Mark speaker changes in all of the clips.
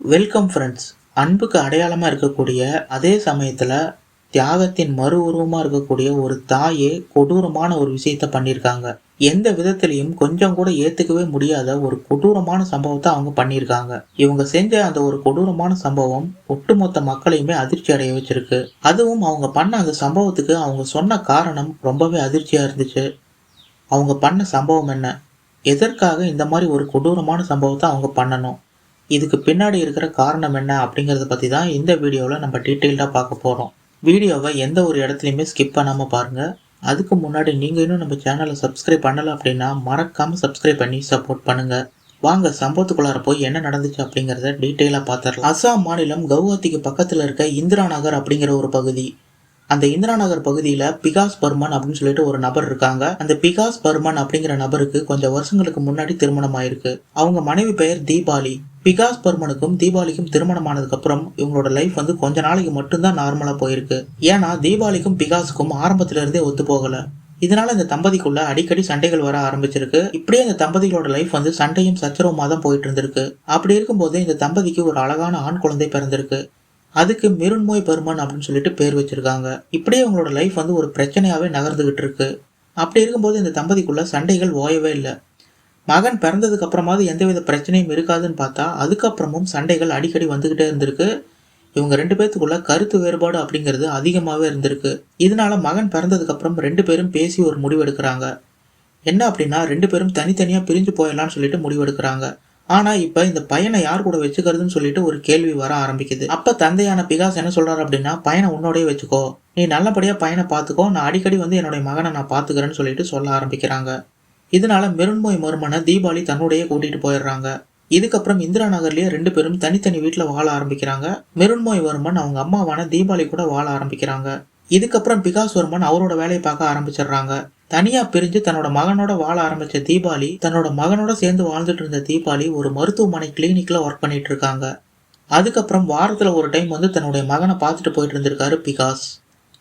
Speaker 1: Welcome friends அன்புக்கு அடையாளமாக இருக்கக்கூடிய அதே சமயத்தில் தியாகத்தின் மறு உருவமாக இருக்கக்கூடிய ஒரு தாயே கொடூரமான ஒரு விஷயத்த பண்ணியிருக்காங்க. எந்த விதத்திலையும் கொஞ்சம் கூட ஏற்றுக்கவே முடியாத ஒரு கொடூரமான சம்பவத்தை அவங்க பண்ணியிருக்காங்க. இவங்க செஞ்ச அந்த ஒரு கொடூரமான சம்பவம் ஒட்டுமொத்த மக்களையுமே அதிர்ச்சி அடைய வச்சிருக்கு. அதுவும் அவங்க பண்ண அந்த சம்பவத்துக்கு அவங்க சொன்ன காரணம் ரொம்பவே அதிர்ச்சியாக இருந்துச்சு. அவங்க பண்ண சம்பவம் என்ன? எதற்காக இந்த மாதிரி ஒரு கொடூரமான சம்பவத்தை அவங்க பண்ணணும்? இதுக்கு பின்னாடி இருக்கிற காரணம் என்ன அப்படிங்கிறத பற்றி தான் இந்த வீடியோவில் நம்ம டீட்டெயில்டாக பார்க்க போகிறோம் வீடியோவை எந்த ஒரு இடத்துலையுமே ஸ்கிப் பண்ணாமல் பாருங்கள் அதுக்கு முன்னாடி நீங்கள் இன்னும் நம்ம சேனலை சப்ஸ்கிரைப் பண்ணலை அப்படின்னா மறக்காமல் சப்ஸ்கிரைப் பண்ணி சப்போர்ட் பண்ணுங்கள் வாங்க சம்பவத்துக்குள்ளார போய் என்ன நடந்துச்சு அப்படிங்கிறத டீட்டெயிலாக பார்த்துடலாம் அசாம் மாநிலம் கவுஹாத்திக்கு பக்கத்தில் இருக்க இந்திரா நகர் அப்படிங்கிற ஒரு பகுதி. அந்த இந்திரா நகர் பகுதியில் பிகாஸ் பர்மன் அப்படின்னு சொல்லிட்டு ஒரு நபர் இருக்காங்க. அந்த பிகாஸ் பர்மன் அப்படிங்கிற நபருக்கு கொஞ்சம் வருஷங்களுக்கு முன்னாடி திருமணம் ஆயிருக்கு அவங்க மனைவி பெயர் தீபாவளி பிகாஸ் பர்மனுக்கும் தீபாவளிக்கும் திருமணம் ஆனதுக்கப்புறம் இவங்களோட லைஃப் வந்து கொஞ்ச நாளைக்கு மட்டும்தான் நார்மலா போயிருக்கு. ஏன்னா தீபாவளிக்கும் பிகாஸுக்கும் ஆரம்பத்துல இருந்தே ஒத்து போகல. இதனால இந்த தம்பதிக்குள்ள அடிக்கடி சண்டைகள் வர ஆரம்பிச்சிருக்கு. இப்படியே இந்த தம்பதிகளோட லைஃப் வந்து சண்டையும் சச்சரவுமா தான் போயிட்டு இருந்திருக்கு அப்படி இருக்கும்போது இந்த தம்பதிக்கு ஒரு அழகான ஆண் குழந்தை பிறந்திருக்கு. அதுக்கு மிருண்மோய் பர்மன் அப்படின்னு சொல்லிட்டு பேர் வச்சிருக்காங்க. இப்படியே அவங்களோட லைஃப் வந்து ஒரு பிரச்சனையாவே நகர்ந்துகிட்டு இருக்கு அப்படி இருக்கும்போது இந்த தம்பதிக்குள்ள சண்டைகள் ஓயவே இல்லை. மகன் பிறந்ததுக்கு அப்புறமாவது எந்தவித பிரச்சனையும் இருக்காதுன்னு பார்த்தா அதுக்கப்புறமும் சண்டைகள் அடிக்கடி வந்துக்கிட்டே இருந்திருக்கு. இவங்க ரெண்டு பேர்த்துக்குள்ள கருத்து வேறுபாடு அப்படிங்கிறது அதிகமாகவே இருந்திருக்கு. இதனால மகன் பிறந்ததுக்கு அப்புறம் ரெண்டு பேரும் பேசி ஒரு முடிவெடுக்கிறாங்க என்ன அப்படின்னா ரெண்டு பேரும் தனித்தனியாக பிரிஞ்சு போயிடலாம்னு சொல்லிட்டு முடிவெடுக்கிறாங்க ஆனால் இப்போ இந்த பையனை யார் கூட வச்சுக்கிறதுன்னு சொல்லிட்டு ஒரு கேள்வி வர ஆரம்பிக்குது. அப்போ தந்தையான பிகாஸ் என்ன சொல்கிறார் அப்படின்னா பையனை உன்னோடய வச்சுக்கோ. நீ நல்லபடியாக பையனை பார்த்துக்கோ நான் அடிக்கடி வந்து என்னுடைய மகனை நான் பார்த்துக்கிறேன்னு சொல்லிட்டு சொல்ல ஆரம்பிக்கிறாங்க. இதனால மெருண்மொய் மருமனை தீபாவளி தன்னுடைய கூட்டிட்டு போயிடுறாங்க. இதுக்கப்புறம் இந்திரா நகர்லயே ரெண்டு பேரும் தனித்தனி வீட்டில் வாழ ஆரம்பிக்கிறாங்க. மெருண்மோய் வர்மன் அவங்க அம்மாவான தீபாவளி கூட வாழ ஆரம்பிக்கிறாங்க. இதுக்கப்புறம் பிகாஸ் வர்மன் அவரோட வேலையை பார்க்க ஆரம்பிச்சிடுறாங்க. தனியா பிரிஞ்சு தன்னோட மகனோட வாழ ஆரம்பிச்ச தீபாவளி தன்னோட மகனோட சேர்ந்து வாழ்ந்துட்டு இருந்த தீபாவளி ஒரு மருத்துவமனை கிளினிக்ல ஒர்க் பண்ணிட்டு இருக்காங்க. அதுக்கப்புறம் வாரத்துல ஒரு டைம் வந்து தன்னுடைய மகனை பார்த்துட்டு போயிட்டு இருந்திருக்காரு பிகாஸ்.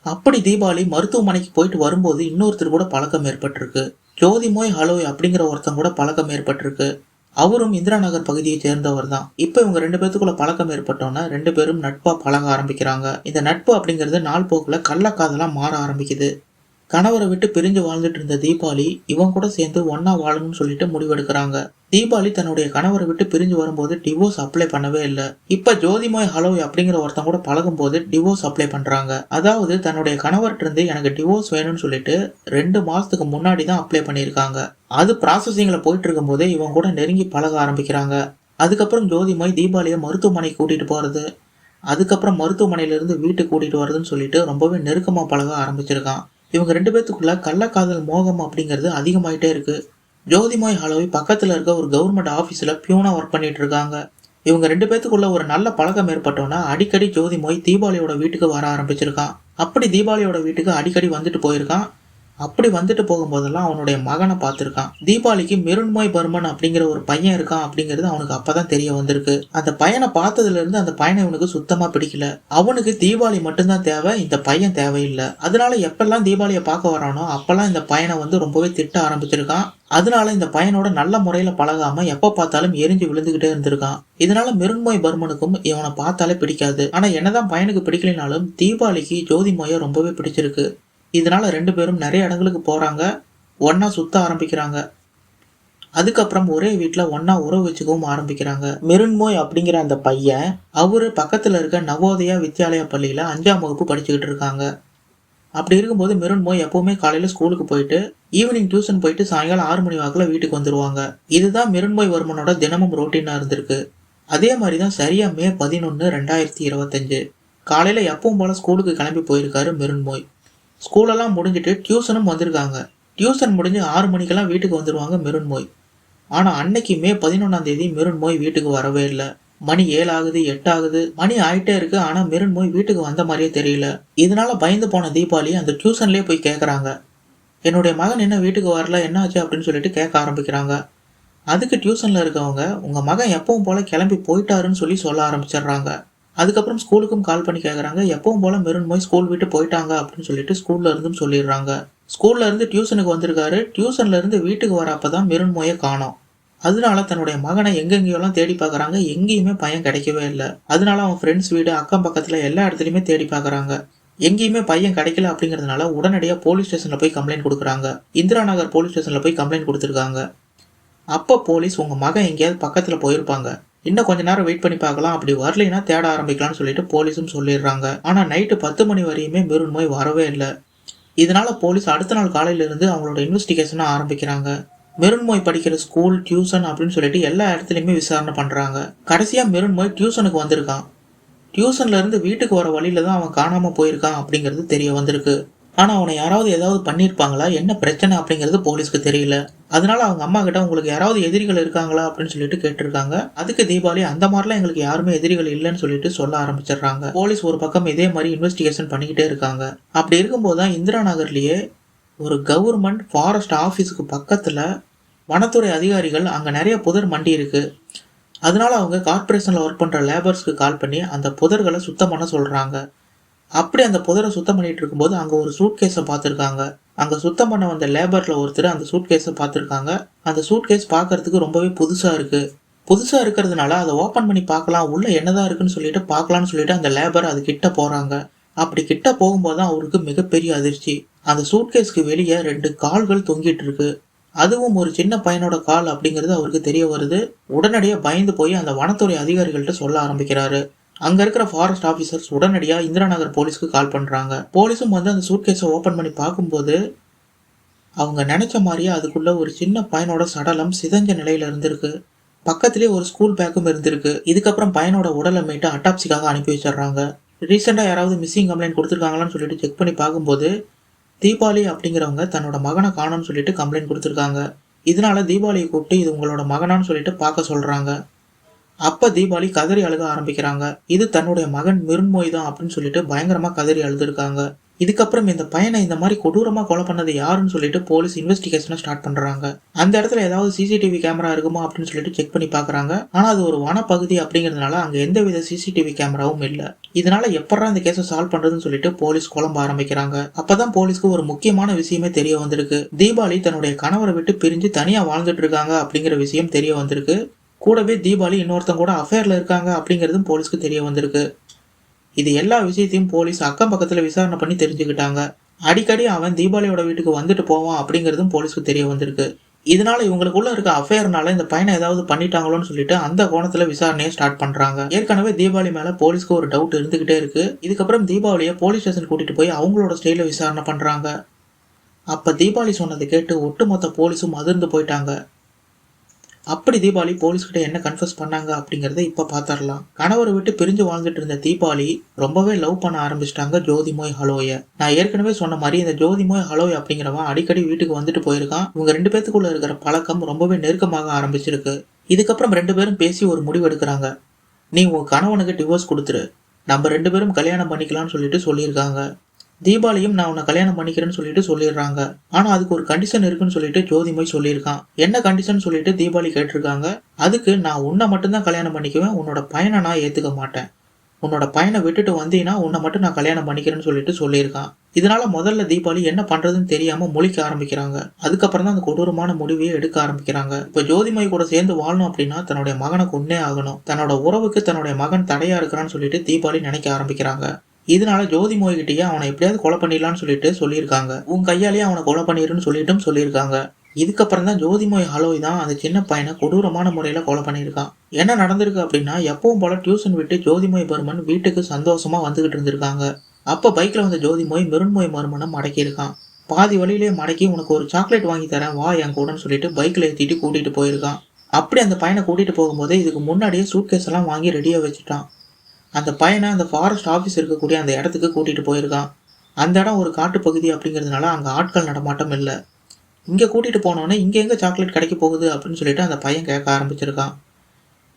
Speaker 1: அப்படி தீபாவளி மருத்துவமனைக்கு போயிட்டு வரும்போது இன்னொருத்தர் கூட பழக்கம் ஏற்பட்டிருக்கு. ஜோதிமோய் ஹலோய் அப்படிங்கிற ஒருத்தன் கூட பழக்கம் ஏற்பட்டிருக்கு. அவரும் இந்திரா நகர் பகுதியை சேர்ந்தவர் தான். இப்போ இவங்க ரெண்டு பேர்த்துக்குள்ள பழக்கம் ஏற்பட்டோன்னா ரெண்டு பேரும் நட்பாக பழக ஆரம்பிக்கிறாங்க. இந்த நட்பு அப்படிங்கிறது நாள் போக்கில் கள்ளக்காதலா மாற ஆரம்பிக்குது. கணவரை விட்டு பிரிஞ்சு வாழ்ந்துட்டு இருந்த தீபாவளி இவன் கூட சேர்ந்து ஒன்னா வாழணும்னு சொல்லிட்டு முடிவெடுக்கிறாங்க. தீபாவளி தன்னுடைய கணவரை விட்டு பிரிஞ்சு வரும்போது டிவோர்ஸ் அப்ளை பண்ணவே இல்லை. இப்ப ஜோதிமோய் ஹலோய் அப்படிங்கிற ஒருத்தன் கூட பழகும் போது டிவோர்ஸ் அப்ளை பண்றாங்க. அதாவது தன்னுடைய கணவர்கிட்ட இருந்து எனக்கு டிவோர்ஸ் வேணும்னு சொல்லிட்டு ரெண்டு மாசத்துக்கு முன்னாடி தான் அப்ளை பண்ணியிருக்காங்க. அது ப்ராசஸிங்ல போயிட்டு இருக்கும் போதே இவன் கூட நெருங்கி பழக ஆரம்பிக்கிறாங்க. அதுக்கப்புறம் ஜோதிமோய் தீபாவளியை மருத்துவமனைக்கு கூட்டிட்டு போறது அதுக்கப்புறம் மருத்துவமனையிலிருந்து வீட்டுக்கு கூட்டிட்டு வரதுன்னு சொல்லிட்டு ரொம்பவே நெருக்கமாக பழக ஆரம்பிச்சிருக்கான். இவங்க ரெண்டு பேத்துக்குள்ள கள்ளக்காதல் மோகம் அப்படிங்கிறது அதிகமாயிட்டே இருக்கு. ஜோதிமாய் ஹலோவி பக்கத்தில் இருக்க ஒரு கவர்மெண்ட் ஆஃபீஸில் பியூனா ஒர்க் பண்ணிட்டு இருக்காங்க. இவங்க ரெண்டு பேத்துக்குள்ள ஒரு நல்ல பழக்கம் ஏற்பட்டோன்னா அடிக்கடி ஜோதிமோய் தீபாவளியோட வீட்டுக்கு வர ஆரம்பிச்சிருக்கான். அப்படி தீபாவளியோட வீட்டுக்கு அடிக்கடி வந்துட்டு போயிருக்கான். அப்படி வந்துட்டு போகும்போதெல்லாம் அவனுடைய மகனை பார்த்துருக்கான். தீபாவளிக்கு மிருண்மோய் பர்மன் அப்படிங்கிற ஒரு பையன் இருக்கான் அப்படிங்கிறது அவனுக்கு அப்பதான் தெரிய வந்திருக்கு. அந்த பையனை பார்த்ததுல இருந்து அந்த பையனை இவனுக்கு சுத்தமா பிடிக்கல. அவனுக்கு தீபாவளி மட்டும்தான் தேவை இந்த பையன் தேவையில்லை. அதனால எப்பெல்லாம் தீபாவளியை பார்க்க வரானோ அப்பெல்லாம் இந்த பையனை வந்து ரொம்பவே திட்ட ஆரம்பிச்சிருக்கான். அதனால இந்த பையனோட நல்ல முறையில பழகாம எப்ப பார்த்தாலும் எரிஞ்சு விழுந்துகிட்டே இருந்திருக்கான். இதனால மிருண்மோய் பர்மனுக்கும் இவனை பார்த்தாலே பிடிக்காது. ஆனா என்னதான் பையனுக்கு பிடிக்கலைனாலும் தீபாவளிக்கு ஜோதிமோய ரொம்பவே பிடிச்சிருக்கு. இதனால் ரெண்டு பேரும் நிறைய இடங்களுக்கு போகிறாங்க ஒன்றா சுத்த ஆரம்பிக்கிறாங்க. அதுக்கப்புறம் ஒரே வீட்டில் ஒன்றா உறவு வச்சுக்கவும் ஆரம்பிக்கிறாங்க. மெருண்மோய் அப்படிங்கிற அந்த பையன் அவர் பக்கத்தில் இருக்க நவோதயா வித்யாலயா பள்ளியில் அஞ்சாம் வகுப்பு படிச்சுக்கிட்டு இருக்காங்க. அப்படி இருக்கும்போது மெருண்மோய் எப்போவுமே காலையில் ஸ்கூலுக்கு போயிட்டு ஈவினிங் டியூஷன் போயிட்டு சாயங்காலம் ஆறு மணி வாக்கில் வீட்டுக்கு வந்துருவாங்க. இதுதான் மெருண்மோய் வர்மனோட தினமும் ரொட்டீனாக இருந்திருக்கு. அதே மாதிரி தான் சரியாக மே பதினொன்று ரெண்டாயிரத்தி இருபத்தஞ்சு. காலையில் எப்பவும் போல் ஸ்கூலுக்கு கிளம்பி போயிருக்காரு மெருண்மோய். ஸ்கூலெல்லாம் முடிஞ்சிட்டு டியூஷனும் வந்திருக்காங்க. டியூஷன் முடிஞ்சு ஆறு மணிக்கெல்லாம் வீட்டுக்கு வந்துடுவாங்க மெருண்மோய் ஆனால் அன்னைக்கு மே பதினொன்றாம் தேதி மெருண்மோய் வீட்டுக்கு வரவே இல்லை. மணி ஏழு ஆகுது எட்டு ஆகுது மணி ஆயிட்டே இருக்கு ஆனால் மெருண்மோய் வீட்டுக்கு வந்த மாதிரியே தெரியல. இதனால பயந்து போன தீபாவளி அந்த டியூஷன்லேயே போய் கேட்குறாங்க என்னுடைய மகன் என்ன வீட்டுக்கு வரல என்ன ஆச்சு அப்படின்னு சொல்லிட்டு கேட்க ஆரம்பிக்கிறாங்க. அதுக்கு டியூஷனில் இருக்கவங்க உங்கள் மகன் எப்பவும் போல் கிளம்பி போயிட்டாருன்னு சொல்லி சொல்ல ஆரம்பிச்சிடுறாங்க. அதுக்கப்புறம் ஸ்கூலுக்கும் கால் பண்ணி கேட்குறாங்க எப்பவும் போல மெருன் போய் ஸ்கூல் விட்டு போயிட்டாங்க அப்படின்னு சொல்லிட்டு ஸ்கூல்ல இருந்தும் சொல்லிடுறாங்க. ஸ்கூல்ல இருந்து டியூஷனுக்கு வந்திருக்காரு. டியூஷன்ல இருந்து வீட்டுக்கு வரப்பதான் தான் மெருன்மோயை காணோம். அதனால தன்னுடைய மகனை எங்கெங்கேயோலாம் தேடி பார்க்குறாங்க எங்கேயுமே பையன் கிடைக்கவே இல்லை. அதனால அவன் ஃப்ரெண்ட்ஸ் வீடு அக்கம் பக்கத்துல எல்லா இடத்துலையுமே தேடி பார்க்குறாங்க. எங்கேயுமே பையன் கிடைக்கல அப்படிங்கிறதுனால உடனடியாக போலீஸ் ஸ்டேஷனில் போய் கம்ப்ளைண்ட் கொடுக்குறாங்க. இந்திரா நகர் போலீஸ் ஸ்டேஷனில் போய் கம்ப்ளைண்ட் கொடுத்துருக்காங்க. அப்போ போலீஸ் உங்கள் மகன் எங்கேயாவது பக்கத்தில் போயிருப்பாங்க. இன்னும் கொஞ்ச நேரம் வெயிட் பண்ணி பார்க்கலாம். அப்படி வரலைன்னா தேட ஆரம்பிக்கலாம்னு சொல்லிட்டு போலீஸும் சொல்லிடுறாங்க. ஆனால் நைட்டு பத்து மணி வரையுமே மெருண்மொய் வரவே இல்லை. இதனால போலீஸ் அடுத்த நாள் காலையிலேருந்து அவங்களோட இன்வெஸ்டிகேஷனை ஆரம்பிக்கிறாங்க. மெருண்மொய் படிக்கிற ஸ்கூல் டியூஷன் அப்படின்னு சொல்லிட்டு எல்லா இடத்துலையுமே விசாரணை பண்ணுறாங்க கடைசியாக மெருண்மொய் டியூஷனுக்கு வந்திருக்கான். டியூஷன்லேருந்து வீட்டுக்கு வர வழியில தான் அவன் காணாமல் போயிருக்கான் அப்படிங்கிறது தெரிய வந்திருக்கு. ஆனால் அவனை யாராவது ஏதாவது பண்ணியிருப்பாங்களா என்ன பிரச்சனை அப்படிங்கிறது போலீஸ்க்கு தெரியல. அதனால அவங்க அம்மா கிட்ட உங்களுக்கு யாராவது எதிரிகள் இருக்காங்களா அப்படின்னு சொல்லிட்டு கேட்டிருக்காங்க. அதுக்கு தீபாவளி அந்த மாதிரிலாம் எங்களுக்கு யாருமே எதிரிகள் இல்லைன்னு சொல்லிட்டு சொல்ல ஆரம்பிச்சிடுறாங்க. போலீஸ் ஒரு பக்கம் இதே மாதிரி இன்வெஸ்டிகேஷன் பண்ணிக்கிட்டே இருக்காங்க. அப்படி இருக்கும்போது தான் இந்திரா நகர்லேயே ஒரு கவர்மெண்ட் ஃபாரஸ்ட் ஆஃபீஸுக்கு பக்கத்தில் வனத்துறை அதிகாரிகள் அங்கே நிறைய புதர் மண்டி இருக்குது அதனால அவங்க கார்ப்பரேஷனில் ஒர்க் பண்ணுற லேபர்ஸ்க்கு கால் பண்ணி அந்த புதர்களை சுத்தம் பண்ண சொல்கிறாங்க அப்படி அந்த புதரை சுத்தம் பண்ணிட்டு இருக்கும்போது அங்கே ஒரு சூட் கேஸை பார்த்துருக்காங்க. அங்கே சுத்தம் பண்ண வந்த லேபரில் ஒருத்தர் அந்த சூட் கேஸை பார்த்துருக்காங்க. அந்த சூட் கேஸ் பார்க்கறதுக்கு ரொம்பவே புதுசாக இருக்குது புதுசாக இருக்கிறதுனால அதை ஓப்பன் பண்ணி பார்க்கலாம். உள்ளே என்னதான் இருக்குன்னு சொல்லிட்டு பார்க்கலாம்னு சொல்லிட்டு அந்த லேபர் அது கிட்ட போகிறாங்க அப்படி கிட்ட போகும்போது தான் அவருக்கு மிகப்பெரிய அதிர்ச்சி. அந்த சூட்கேஸ்க்கு வெளியே ரெண்டு கால்கள் தொங்கிட்டு இருக்கு. அதுவும் ஒரு சின்ன பையனோட கால் அப்படிங்கிறது அவருக்கு தெரிய வருது. உடனடியாக பயந்து போய் அந்த வனத்துறை அதிகாரிகள்கிட்ட சொல்ல ஆரம்பிக்கிறாரு. அங்க இருக்கிற ஃபாரஸ்ட் ஆஃபீஸர்ஸ் உடனடியா இந்திரா நகர் போலீஸ்க்கு கால் பண்றாங்க. போலீஸும் வந்து அந்த சூட்கேஸை ஓபன் பண்ணி பார்க்கும்போது அவங்க நினைச்ச மாதிரியே அதுக்குள்ள ஒரு சின்ன பையனோட சடலம் சிதஞ்ச நிலையில இருந்திருக்கு. பக்கத்திலே ஒரு ஸ்கூல் பேக்கும் இருந்திருக்கு. இதுக்கப்புறம் பையனோட உடலை மீட்டு அட்டாப்சிக்காக அனுப்பி வச்சிடுறாங்க. ரீசெண்டாக யாராவது மிஸ்ஸிங் கம்ப்ளைண்ட் கொடுத்துருக்காங்களான்னு சொல்லிட்டு செக் பண்ணி பார்க்கும்போது தீபாவளி அப்படிங்கிறவங்க தன்னோட மகனை காணோம்னு சொல்லிட்டு கம்ப்ளைண்ட் கொடுத்துருக்காங்க. இதனால தீபாவளியை கூப்பிட்டு இது உங்களோட மகனான்னு சொல்லிட்டு பார்க்க சொல்கிறாங்க அப்ப தீபாவளி கதறி அழுக ஆரம்பிக்கிறாங்க. இது தன்னுடைய மகன் மிருண்மொய் தான் அப்படின்னு சொல்லிட்டு பயங்கரமா கதறி அழுதுருக்காங்க. இதுக்கப்புறம் இந்த பையனை இந்த மாதிரி கொடூரமா கொலை பண்ணது யாருன்னு சொல்லிட்டு போலீஸ் இன்வெஸ்டிகேஷனை ஸ்டார்ட் பண்றாங்க. அந்த இடத்துல ஏதாவது சிசிடிவி கேமரா இருக்குமா அப்படின்னு சொல்லிட்டு செக் பண்ணி பாக்குறாங்க. ஆனா அது ஒரு வனப்பகுதி அப்படிங்கிறதுனால அங்க எந்த வித சிசிடிவி கேமராவும் இல்ல. இதனால எப்படா இந்த கேஸை சால்வ் பண்றதுன்னு சொல்லிட்டு போலீஸ் குழம்ப ஆரம்பிக்கிறாங்க. அப்பதான் போலீஸ்க்கு ஒரு முக்கியமான விஷயமே தெரிய வந்திருக்கு. தீபாவளி தன்னுடைய கணவரை விட்டு பிரிஞ்சு தனியா வாழ்ந்துட்டு இருக்காங்க அப்படிங்கிற விஷயம் தெரிய வந்திருக்கு. கூடவே தீபாவளி இன்னொருத்தங்க கூட அஃபேரில் இருக்காங்க அப்படிங்கிறதும் போலீஸ்க்கு தெரிய வந்திருக்கு. இது எல்லா விஷயத்தையும் போலீஸ் அக்கம் பக்கத்தில் விசாரணை பண்ணி தெரிஞ்சுக்கிட்டாங்க. அடிக்கடி அவன் தீபாவளியோட வீட்டுக்கு வந்துட்டு போவான் அப்படிங்கிறதும் போலீஸ்க்கு தெரிய வந்திருக்கு. இதனால இவங்களுக்குள்ள இருக்க அஃபேர்னால இந்த பையனை ஏதாவது பண்ணிட்டாங்களோன்னு சொல்லிட்டு அந்த கோணத்துல விசாரணையை ஸ்டார்ட் பண்றாங்க. ஏற்கனவே தீபாவளி மேல போலீஸ்க்கு ஒரு டவுட் இருந்துகிட்டே இருக்கு. இதுக்கப்புறம் தீபாவளியை போலீஸ் ஸ்டேஷன் கூட்டிட்டு போய் அவங்களோட ஸ்டைல விசாரணை பண்றாங்க. அப்ப தீபாவளி சொன்னதை கேட்டு ஒட்டுமொத்த போலீஸும் அதிர்ந்து போயிட்டாங்க. அப்படி தீபாவளி போலீஸ்கிட்ட என்ன கன்ஃபர்ஸ் பண்ணாங்க அப்படிங்கிறத இப்போ பாத்திரலாம். கணவரை விட்டு பிரிஞ்சு வாழ்ந்துட்டு இருந்த தீபாவளி ரொம்பவே லவ் பண்ண ஆரம்பிச்சிட்டாங்க ஜோதிமோய் ஹலோய. நான் ஏற்கனவே சொன்ன மாதிரி இந்த ஜோதிமோய் ஹலோய் அப்படிங்கிறவன் அடிக்கடி வீட்டுக்கு வந்துட்டு போயிருக்கான். இவங்க ரெண்டு பேத்துக்குள்ள இருக்கிற பழக்கம் ரொம்பவே நெருக்கமாக ஆரம்பிச்சிருக்கு. இதுக்கப்புறம் ரெண்டு பேரும் பேசி ஒரு முடிவு எடுக்கிறாங்க. நீ உன் கணவனுக்கு டிவோர்ஸ் கொடுத்துரு. நம்ம ரெண்டு பேரும் கல்யாணம் பண்ணிக்கலாம்னு சொல்லிட்டு சொல்லியிருக்காங்க. தீபாவளியும் நான் உன்னை கல்யாணம் பண்ணிக்கிறேன்னு சொல்லிட்டு சொல்லிடுறாங்க. ஆனா அதுக்கு ஒரு கண்டிஷன் இருக்குன்னு சொல்லிட்டு ஜோதிமொய் சொல்லியிருக்கான். என்ன கண்டிஷன் சொல்லிட்டு தீபாவளி கேட்டிருக்காங்க? அதுக்கு நான் உன்னை மட்டும்தான் கல்யாணம் பண்ணிக்குவேன் உன்னோட பையனை நான் ஏத்துக்க மாட்டேன். உன்னோட பையனை விட்டுட்டு வந்தீங்கன்னா உன்னை மட்டும் நான் கல்யாணம் பண்ணிக்கிறேன்னு சொல்லிட்டு சொல்லியிருக்கான். இதனால முதல்ல தீபாவளி என்ன பண்றதுன்னு தெரியாம முழிக்க ஆரம்பிக்கிறாங்க. அதுக்கப்புறம் தான் அந்த கொடூரமான முடிவையே எடுக்க ஆரம்பிக்கிறாங்க. இப்ப ஜோதிமொய் கூட சேர்ந்து வாழணும் அப்படின்னா தன்னுடைய மகனை கொன்னே ஆகணும். தன்னோட உறவுக்கு தன்னுடைய மகன் தடையா இருக்கிறான்னு சொல்லிட்டு தீபாவளி நினைக்க ஆரம்பிக்கிறாங்க. இதனால ஜோதி மோய்கிட்டயே அவனை எப்படியாவது கொலை பண்ணிடலான்னு சொல்லிட்டு சொல்லியிருக்காங்க. உன் கையாலேயே அவனை கொலை பண்ணிருன்னு சொல்லிட்டும் சொல்லியிருக்காங்க. இதுக்கப்புறம் தான் ஜோதிமோய் ஹலோய் தான் அந்த சின்ன பையனை கொடூரமான முறையில் கொலை பண்ணியிருக்கான். என்ன நடந்திருக்கு அப்படின்னா எப்பவும் போல டியூஷன் விட்டு ஜோதிமோய் பர்மன் வீட்டுக்கு சந்தோஷமா வந்துகிட்டு இருந்திருக்காங்க. அப்போ பைக்கில் வந்த ஜோதிமோய் மிருண்மொய் மர்மனை மடக்கியிருக்கான். பாதி வழியிலே மடக்கி உனக்கு ஒரு சாக்லேட் வாங்கி தரேன் வா என் கூடன்னு சொல்லிட்டு பைக்கில் ஏற்றிட்டு கூட்டிகிட்டு போயிருக்கான். அப்படி அந்த பையனை கூட்டிகிட்டு போகும்போது இதுக்கு முன்னாடியே சூட்கேஸ் எல்லாம் வாங்கி ரெடியாக வச்சுட்டான். அந்த பையனை அந்த ஃபாரஸ்ட் ஆஃபீஸ் இருக்கக்கூடிய அந்த இடத்துக்கு கூட்டிகிட்டு போயிருக்கான் அந்த இடம் ஒரு காட்டுப்பகுதி அப்படிங்கிறதுனால அங்கே ஆட்கள் நடமாட்டம் இல்லை. இங்கே கூட்டிகிட்டு போனோடனே இங்கே எங்கே சாக்லேட் கிடைக்க போகுது அப்படின்னு சொல்லிட்டு அந்த பையன் கேட்க ஆரம்பிச்சிருக்கான்.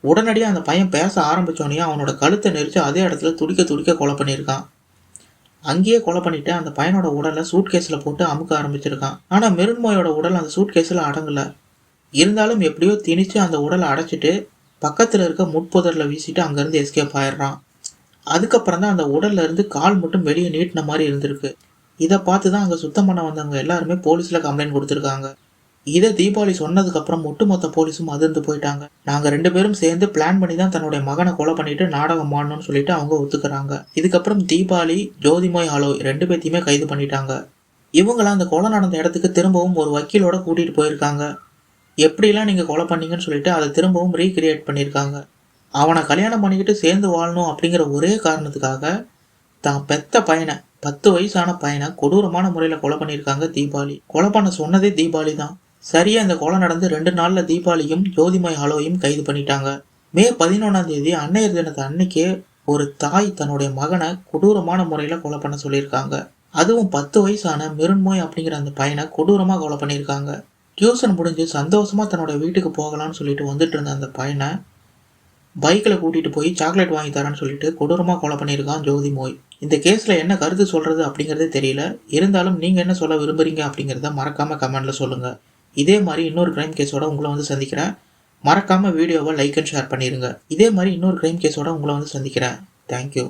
Speaker 1: உடனடியாக அந்த பையன் பேச ஆரம்பித்தோடனே அவனோட கழுத்தை நெரிச்சு அதே இடத்துல துடிக்க துடிக்க கொலை பண்ணியிருக்கான். அங்கேயே கொலை பண்ணிட்டு அந்த பையனோட உடலை சூட் கேஸில் போட்டு அமுக்க ஆரம்பிச்சிருக்கான். ஆனால் மெருண்மோயோட உடல் அந்த சூட் கேஸில் அடங்கலை. இருந்தாலும் எப்படியோ திணிச்சு அந்த உடலை அடைச்சிட்டு பக்கத்தில் இருக்க முட்புதரில் வீசிட்டு அங்கேருந்து எஸ்கேப் ஆயிடுறான். அதுக்கப்புறம் தான் அந்த உடல்ல இருந்து கால் மட்டும் வெளியே நீட்டின மாதிரி இருந்திருக்கு. இதை பார்த்து தான் அங்கே சுத்தம் பண்ண வந்தவங்க எல்லாருமே போலீஸில் கம்ப்ளைண்ட் கொடுத்துருக்காங்க. இதை தீபாவளி சொன்னதுக்கப்புறம் ஒட்டுமொத்த போலீஸும் அதிர்ந்து போயிட்டாங்க. நாங்கள் ரெண்டு பேரும் சேர்ந்து பிளான் பண்ணி தான் தன்னுடைய மகனை கொலை பண்ணிட்டு நாடகம் ஆடணும்னு சொல்லிட்டு அவங்க ஒத்துக்கிறாங்க. இதுக்கப்புறம் தீபாவளி ஜோதிமோய் ஆலோ ரெண்டு பேத்தையுமே கைது பண்ணிட்டாங்க. இவங்களாம் அந்த கொலை நடந்த இடத்துக்கு திரும்பவும் ஒரு வக்கீலோட கூட்டிகிட்டு போயிருக்காங்க. எப்படிலாம் நீங்கள் கொலை பண்ணீங்கன்னு சொல்லிட்டு அதை திரும்பவும் ரீக்ரியேட் பண்ணியிருக்காங்க. அவனை கல்யாணம் பண்ணிக்கிட்டு சேர்ந்து வாழணும் அப்படிங்கிற ஒரே காரணத்துக்காக தான் பெத்த பையனை பத்து வயசான பையனை கொடூரமான முறையில் கொலை பண்ணியிருக்காங்க தீபாவளி. கொலை பண்ண சொன்னதே தீபாவளி தான். சரியாக இந்த கொலை நடந்து ரெண்டு நாளில் தீபாவளியும் ஜோதிமய் ஹாலோவையும் கைது பண்ணிட்டாங்க. மே பதினொன்றாம் தேதி அன்னையர் தினத்தை அன்னைக்கே ஒரு தாய் தன்னுடைய மகனை கொடூரமான முறையில் கொலை பண்ண சொல்லியிருக்காங்க. அதுவும் பத்து வயசான மிருண்மோய் அப்படிங்கிற அந்த பையனை கொடூரமாக கொலை பண்ணியிருக்காங்க. டியூஷன் முடிஞ்சு சந்தோஷமாக தன்னோட வீட்டுக்கு போகலாம்னு சொல்லிட்டு வந்துட்டு இருந்த அந்த பையனை பைக்கில் கூட்டிகிட்டு போய் சாக்லேட் வாங்கி தரேன்னு சொல்லிட்டு கொடூரமாக கொலை பண்ணியிருக்கான் ஜோதி மோய். இந்த கேஸில் என்ன கருத்து சொல்கிறது அப்படிங்கிறதே தெரியல. இருந்தாலும் நீங்கள் என்ன சொல்ல விரும்புறீங்க அப்படிங்கிறத மறக்காமல் கமெண்டில் சொல்லுங்கள் இதே மாதிரி இன்னொரு க்ரைம் கேஸோட உங்களை வந்து சந்திக்கிறேன். மறக்காமல் வீடியோவை லைக் அண்ட் ஷேர் பண்ணிடுங்க இதே மாதிரி இன்னொரு க்ரைம் கேஸோட உங்களை வந்து சந்திக்கிறேன். தேங்க்யூ